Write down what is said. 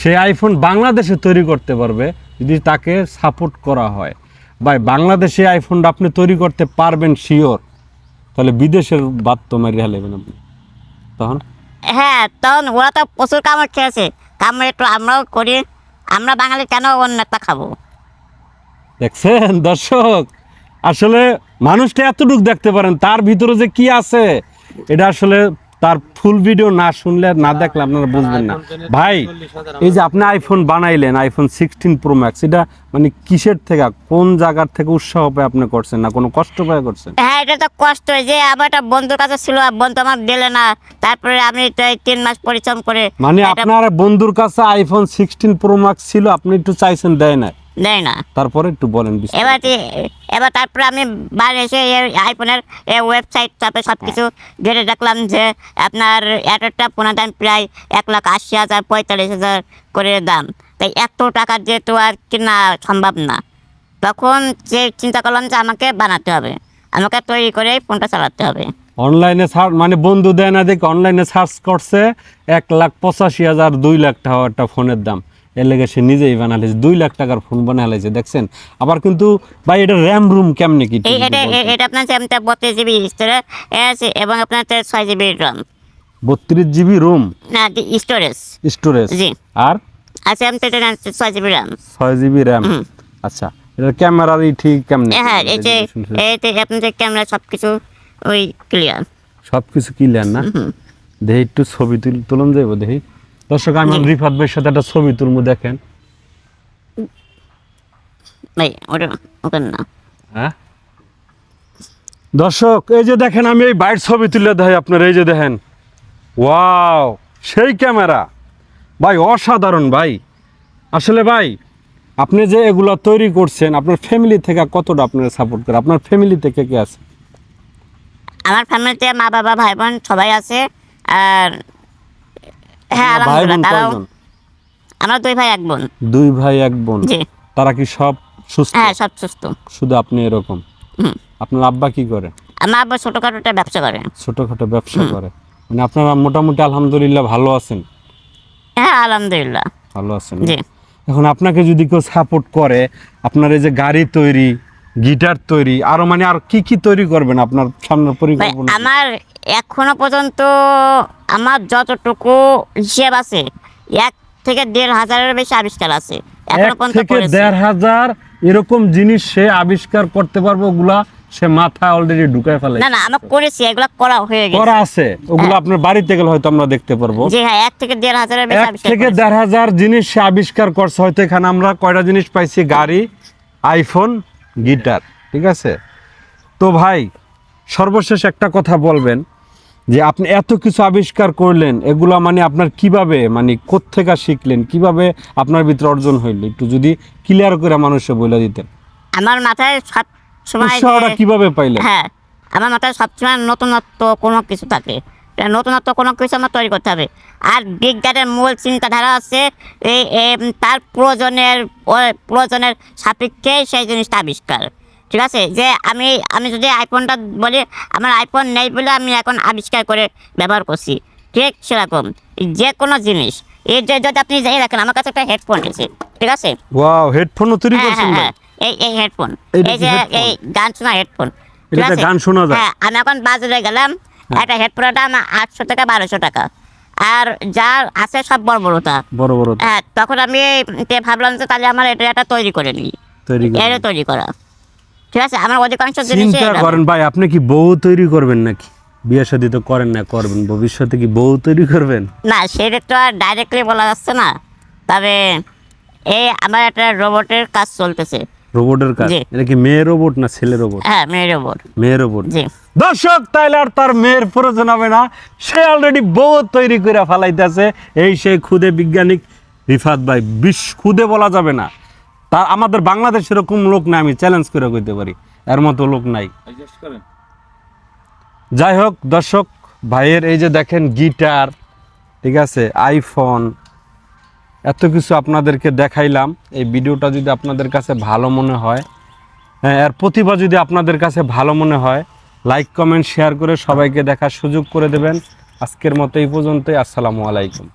সেই আইফোন বাংলাদেশে তৈরি করতে পারবে যদি তাকে সাপোর্ট করা হয়। ভাই বাংলাদেশে আইফোনটা আপনি তৈরি করতে পারবেন শিওর তাহলে বিদেশের বাদ তো মারিয়ে হেলেবেন আপনি। তখন? হ্যাঁ তখন ওরা তো প্রচুর কামড় খেয়েছে। কামড় একটু আমরাও করি। আমরা বাঙালি কেন অন্য একটা খাব? দেখছেন দর্শক? আসলে মানুষটা এতটুকু দেখতে পারেন তার ভিতরে যে কি আছে এটা আসলে তার ফুল ভিডিও না শুনলে না দেখলে আপনারা বুঝবেন না। ভাই এই যে আপনি আইফোন বানাইলেন আইফোন সিক্সটিন প্রো ম্যাক্স এটা মানে কিসের থেকে কোন জায়গার থেকে উৎসাহ পেয়ে আপনি করছেন না? কোনো কষ্ট পেয়ে করছেন? হ্যাঁ এটা তো কষ্ট যে আমার একটা বন্ধুর কাছে ছিল বন্ধু আমার দিলে না। তারপরে আমি তো এই তিন মাস পরিশ্রম করে মানে আপনার বন্ধুর কাছে আইফোন সিক্সটিন প্রো ম্যাক্স ছিল আপনি একটু চাইছেন দেয় না দেয় না। তারপরে একটু বলেন এবার এবার তারপরে আমি বাইরে এসে আইফোনের ওয়েবসাইট তারপরে সব কিছু ঘেটে দেখলাম যে আপনার এক একটা ফোনের দাম প্রায় এক লাখ আশি হাজার পঁয়তাল্লিশ হাজার করে দাম। তাই এত টাকা যেহেতু আর কেনা সম্ভব না। তখন যে চিন্তা করলাম যে আমাকে বানাতে হবে। আমাকে তৈরি করে ফোনটা চালাতে হবে। অনলাইনে সার্চ মানে বন্ধু দেয় না দেখে অনলাইনে সার্চ করছে এক লাখ পঁচাশি হাজার দুই লাখ টাকা একটা ফোনের দাম। এর লেগে সে নিজেই বানালেছে দুই লাখ টাকার ফোন বানালেছে দেখছেন? আবার কিন্তু ভাই এটা র্যাম রুম কেমনে কি এটা এটা আপনার যেমন বত্রিশ জিবি স্টোরেজ আছে এবং আপনার ছয় জিবি র্যাম বত্রিশ জিবি রুম না স্টোরেজ স্টোরেজ জি। আর? আছে আপনার ছয় জিবি র্যাম ছয় জিবি র্যাম আচ্ছা এটা ক্যামেরারই ঠিক কেমনে? হ্যাঁ এই যে এইতে আপনাদের ক্যামেরা সব কিছু ওই ক্লিয়ার সব কিছু ক্লিয়ার না দেখি একটু ছবি তুল তুলন যাইব দেখি। দর্শক আমি রিফাত ভাইয়ের সাথে একটা ছবি তুলবো দেখেন। ভাই ওটা ওখানে না। হ্যাঁ? দর্শক এই যে দেখেন আমি এই বাইর ছবি তুলে দেখাই আপনার এই যে দেখেন। ওয়াও সেই ক্যামেরা। ভাই অসাধারণ ভাই। আসলে ভাই আপনি যে এগুলো তৈরি করছেন আপনার ফ্যামিলি থেকে কতটা আপনারা সাপোর্ট করে? আপনার ফ্যামিলি থেকে কে আছে? আমার ফ্যামিলিতে মা বাবা ভাই বোন সবাই আছে। আর হ্যাঁ ভাই বোন কয়জন? আমার দুই ভাই এক বোন। দুই ভাই এক বোন? জি। তারা কি সব সুস্থ? হ্যাঁ সব সুস্থ। শুধু আপনি এরকম? আপনার আব্বা কি করে? আমার আব্বা ছোটোখাটো একটা ব্যবসা করে। ছোটখাটো ব্যবসা করে। মানে আপনারা মোটামুটি আলহামদুলিল্লাহ ভালো আছেন? হ্যাঁ আলহামদুলিল্লাহ। ভালো আছেন জি। এখন আপনাকে যদি কেউ সাপোর্ট করে আপনার এই যে গাড়ি তৈরি গিটার তৈরি। আরও মানে আর কি কি তৈরি করবেন আপনার সামনের পরিকল্পনা? আমার এখনও পর্যন্ত আমার যতটুকু হিসেব আছে এক থেকে দেড় হাজারের বেশি আবিষ্কার আছে। এখনও পর্যন্ত থেকে দেড় হাজার এরকম জিনিস সে আবিষ্কার করতে পারবে ওগুলা সে মাথায় অলরেডি ঢুকায় ফেলে না না আমরা করেছি এগুলো করা হয়ে গেছে। করা আছে ওগুলো আপনার বাড়িতে গেলে হয়তো আমরা দেখতে পারব। জি হ্যাঁ এক থেকে দেড় হাজারের বেশি আবিষ্কার থেকে দেড় হাজার জিনিস সে আবিষ্কার করছে। হয়তো এখানে আমরা কয়টা জিনিস পাইছি? গাড়ি আইফোন গিটার ঠিক আছে? তো ভাই সর্বশেষ একটা কথা বলবেন যে আপনি এত কিছু আবিষ্কার করলেন এগুলা মানে আপনার কীভাবে মানে কোত্থেকে শিখলেন কীভাবে আপনার ভিতরে অর্জন হইল? একটু যদি ক্লিয়ার করে মানুষে বলে দিতেন। আমার মাথায় সব সময় কীভাবে পাইলেন? হ্যাঁ আমার মাথায় সবসময় নতুনত্ব কোনো কিছু থাকে। নতুনত্ব কোনো কিছু আমার তৈরি করতে হবে। আর বিজ্ঞানের মূল চিন্তাধারা আছে এই তার প্রয়োজনের প্রয়োজনের সাপেক্ষে সেই জিনিসটা আবিষ্কার। ঠিক আছে? যে আমি আমি যদি আইফোনটা বলি আমার আইফোন নেই বলে আমি এখন আবিষ্কার করে ব্যবহার করছি। ঠিক সেরকম। যে কোনো জিনিস। এই যে যদি আপনি যাই রাখেন আমার কাছে একটা হেডফোন আছে। ঠিক আছে? ওয়াও হেডফোনও তৈরি হ্যাঁ করছেন হ্যাঁ হ্যাঁ। এই এই হেডফোন এই যে এই গান শোনা হেডফোন ঠিক আছে? গান শোনা যায়? হ্যাঁ আমি এখন বাজারে গেলাম। একটা হেডফোনের দাম আটশো টাকা বারোশো টাকা। আর যা আছে সব বড় বড়টা বড় বড় হ্যাঁ তখন আমি ভাবলাম যে তাহলে আমার এটা একটা তৈরি করে নিই। তৈরি এটা তৈরি করা। ঠিক আছে আমার অধিকাংশ জিনিস করেন ভাই আপনি কি বউ তৈরি করবেন নাকি? বিয়ে শাদী তো করেন না করবেন। ভবিষ্যতে কি বউ তৈরি করবেন? না সেটা তো আর ডাইরেক্টলি বলা যাচ্ছে না। তবে এই আমার একটা রোবটের কাজ চলতেছে। রোবটের কাজ? এটা কি মেয়ে রোবট না ছেলে রোবট হ্যাঁ মেয়ে রোবট মেয়ে রোবট জি। দর্শক তাইলে আর তার মেয়ের প্রয়োজন হবে না। সে অলরেডি বউ তৈরি করে ফেলাইতেছে। এই সেই খুদে বিজ্ঞানিক রিফাত ভাই বিশ খুদে বলা যাবে না। তা আমাদের বাংলাদেশ এরকম লোক নাই আমি চ্যালেঞ্জ করে কইতে পারি। এর মতো লোক নাই। যাই হোক দর্শক ভাইয়ের এই যে দেখেন গিটার ঠিক আছে? আইফোন এত কিছু আপনাদেরকে দেখাইলাম। এই ভিডিওটা যদি আপনাদের কাছে ভালো মনে হয় হ্যাঁ এর প্রতিভা যদি আপনাদের কাছে ভালো মনে হয়, লাইক, কমেন্ট, শেয়ার করে সবাইকে দেখার সুযোগ করে দেবেন। আজকের মতো এই পর্যন্তই। আসসালামু আলাইকুম।